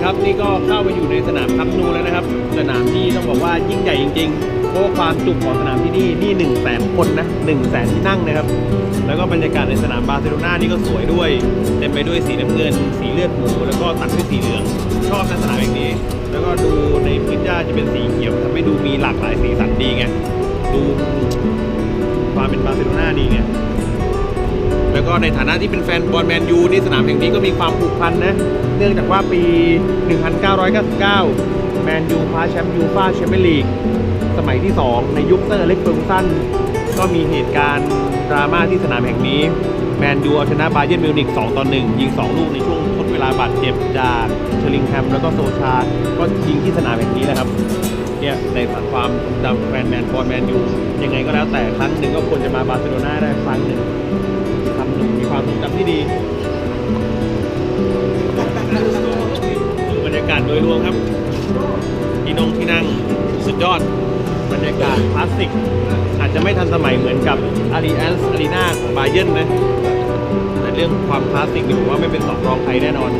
ละครับ นี่ก็เข้าไปอยู่ในสนามคัมนูแล้วนะครับ สนามที่ต้องบอกว่ายิ่งใหญ่จริงๆเพราะความจุของสนามที่นี่นี่1นึ่งแสนคนนะหนึ่งแสนที่นั่งนะครับ แล้วก็บรรยากาศในสนามบาร์เซโลนานี่ก็สวยด้วยเต็มไปด้วยสีน้ำเงิน สีเลือดหมูแล้วก็ตัดด้วยสีเหลือง ชอบนสนามอย่งนี้ แล้วก็ดูในพื้นหญ้าจะเป็นสีเขียวทำให้ดูมีหลากหลายสีสันดีไงดูความเป็นบาร์เซโลนาดีไง แล้วก็ในฐานะที่เป็นแฟนบอลแมนยูนี่สนามแห่งนี้ก็มีความผูกพันนะเนื่องจากว่าปี 1999 แมนยูคว้าแชมป์ยูฟ่าแชมเปี้ยนลีกสมัยที่ 2 ในยุคเซอร์เล็กเฟอร์กูสันก็มีเหตุการณ์ดราม่าที่สนามแห่งนี้แมนยูเอาชนะบาเยิร์นมิวนิก2ต่อ1ยิง 2 ลูกในช่วงทดเวลาบาดเจ็บจากเชลิงแฮมแล้วก็โซชาก็ยิงที่สนามแห่งนี้แหละครับเนี่ยในความจำแฟนแมนบอลแมนยูยังไงก็แล้วแต่ครั้งหนึ่งก็ควรจะมาบาร์เซโลนาได้ครั้งหนึ่ง จำที่ดีดูบรรยากาศโดยรวมครับ ที่นงที่นั่งสุดยอด บรรยากาศคลาสสิก อาจจะไม่ทันสมัยเหมือนกับอารีแอนส์อารีนาของบาเยิร์นนะ แต่เรื่องความคลาสสิกนี่ผมว่าไม่เป็นสองรองใครแน่นอน